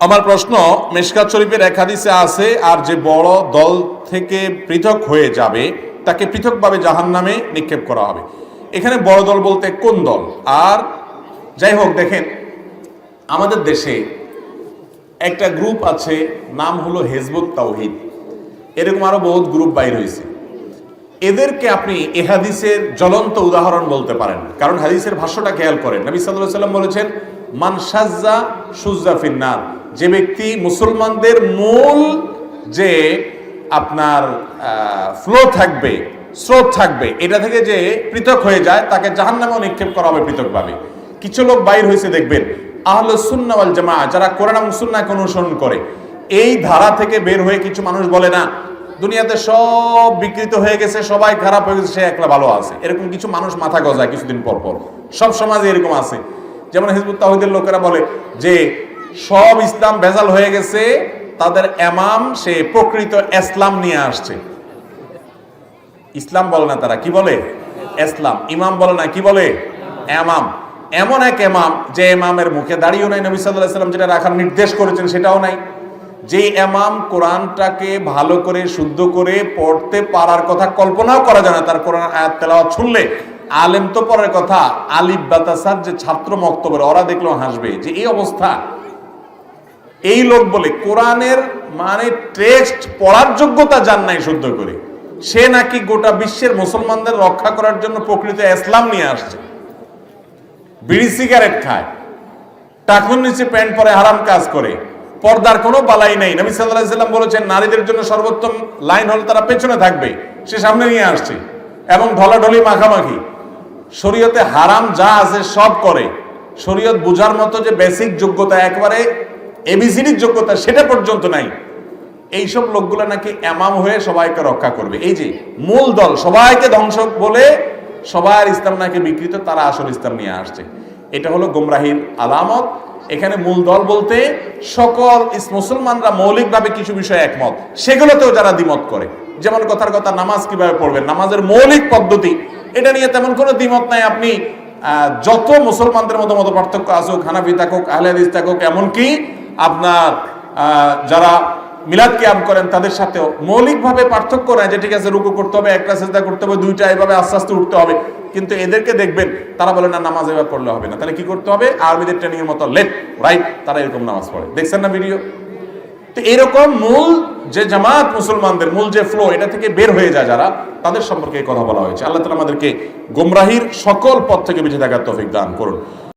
আমার প্রশ্ন, মেশকাত শরীফের এক হাদিসে আছে, আর যে বড় দল থেকে পৃথক হয়ে যাবে, তাকে পৃথকভাবে জাহান নামে নিক্ষেপ করা হবে। এখানে বড় দল বলতে কোন দল? আর যাই হোক, দেখেন, আমাদের দেশে একটা গ্রুপ আছে, নাম হলো হেজবুত তাওহিদ। এরকম আরও বহুত গ্রুপ বাইর হয়েছে। এদেরকে আপনি এ হাদিসের জ্বলন্ত উদাহরণ বলতে পারেন, কারণ হাদিসের ভাষ্যটা খেয়াল করেন। নবী সাল্লাহ সাল্লাম বলেছেন, মান সাজ্জা সুজ্জা ফিন্নার। যে ব্যক্তি মুসলমানদের মূল যে আপনার ফ্লো থাকবে, স্রোত থাকবে, এটা থেকে যে পৃথক হয়ে যায়, তাকে জাহান জাহান্নামেও নিক্ষেপ করা হবে পৃথকভাবে। কিছু লোক বাইর হয়েছে, দেখবেন, আহলে সুন্না ওয়াল জামা যারা কোরআন এবং সুন্নাহকে অনুসরণ করে, এই ধারা থেকে বের হয়ে কিছু মানুষ বলে না, দুনিয়াতে সব বিকৃত হয়ে গেছে, সবাই খারাপ হয়ে গেছে, সে একলা ভালো আছে। এরকম কিছু মানুষ মাথা গজায় কিছুদিন পর পর। সব সমাজে এরকম আছে। যেমন হিজবুত তাহিদের লোকেরা বলে যে সব ইসলাম ভেজাল হয়ে গেছে, তাদের এমাম, সে প্রকৃত ইসলাম নিয়ে আসছে। ইসলাম বলে না তারা, কি বলে? ইসলাম ইমাম বলে না, কি বলে? এমাম। এমন এক এমাম, যে এমামের মুখে দাঁড়িয়েও নাই, নবী সাল্লাহ সাল্লাম যেটা রাখার নির্দেশ করেছেন, সেটাও নাই। যে এমাম কোরআনটাকে ভালো করে, শুদ্ধ করে পড়তে পারার কথা কল্পনাও করা যায় না, তার কোরআন আয়াত তেলাওয়াত শুনলে। আলেম তো পরের কথা, আলিফ বাতাসার যে ছাত্র মক্তবের, ওরা দেখলেও হাসবে যে এই অবস্থা। এই লোক বলে, কোরআনের মানে টেক্সট পড়ার যোগ্যতা জান নাই শুদ্ধ করে। সে নাকি গোটা বিশ্বের মুসলমানদের রক্ষা করার জন্য প্রকৃত ইসলাম নিয়ে আসছে। বিড়ি সিগারেট খায় টাকুন নিচে প্যান্ট পরে হারাম কাজ করে, পর্দার কোনো বালাই নেই। নবী সাল্লাহ সাল্লাম বলেছেন, নারীদের জন্য সর্বোত্তম লাইন হল তারা পেছনে থাকবে, সে সামনে নিয়ে আসছে, এবং ঢলাঢলি মাখামাখি। শরীয়তে হারাম যা আছে সব করে। শরীয়ত বুঝার মতো যে বেসিক যোগ্যতা একবারে এবিসিডির যোগ্যতা সেটা পর্যন্ত নাই। এইসব লোকগুলো নাকি এমাম হয়ে সবাইকে রক্ষা করবে। এই যে মূল দল সবাইকে ধ্বংস বলে সবার ইসলাম নাকি বিকৃত, তারা আসল ইসলাম নিয়ে আসছে। এটা হলো গোমরাহির আলামত। এখানে মূল দল বলতে সকল মুসলমানরা মৌলিকভাবে কিছু বিষয়ে একমত। সেগুলোতেও যারা দ্বিমত করে, যেমন কথার কথা, নামাজ কীভাবে পড়বেন? নামাজের মৌলিক পদ্ধতি, এটা নিয়ে তেমন কোনো দ্বিমত নাই। আপনি যত মুসলমানদের মতো মতো পার্থক্য আসুক, হানাফি থাকুক, আহলে থাকুক, এমনকি আপনার যারা মিলাদ কিয়াম করেন, তাদের সাথেও মৌলিকভাবে পার্থক্য নাই যে ঠিক আছে, রুকু করতে হবে, একটা চেষ্টা করতে হবে, দুইটা এভাবে আস্তে আস্তে উঠতে হবে। কিন্তু এদেরকে দেখবেন, তারা বলে, না, নামাজ এভাবে পড়লে হবে না। তাহলে কি করতে হবে? আরবিদের ট্রেনিং এর মতো, লেট, রাইট? তারা এরকম নামাজ পড়ে। দেখছেন না ভিডিও তো এরকম মূল যে জামাত মুসলমানদের, মূল যে ফ্লো এটা থেকে বের হয়ে যায় যারা, তাদের সম্পর্কে কথা বলা হয়েছে। আল্লাহ তালা আমাদেরকে গোমরাহির সকল পথ থেকে বেঁচে থাকার তৌফিক দান করুন।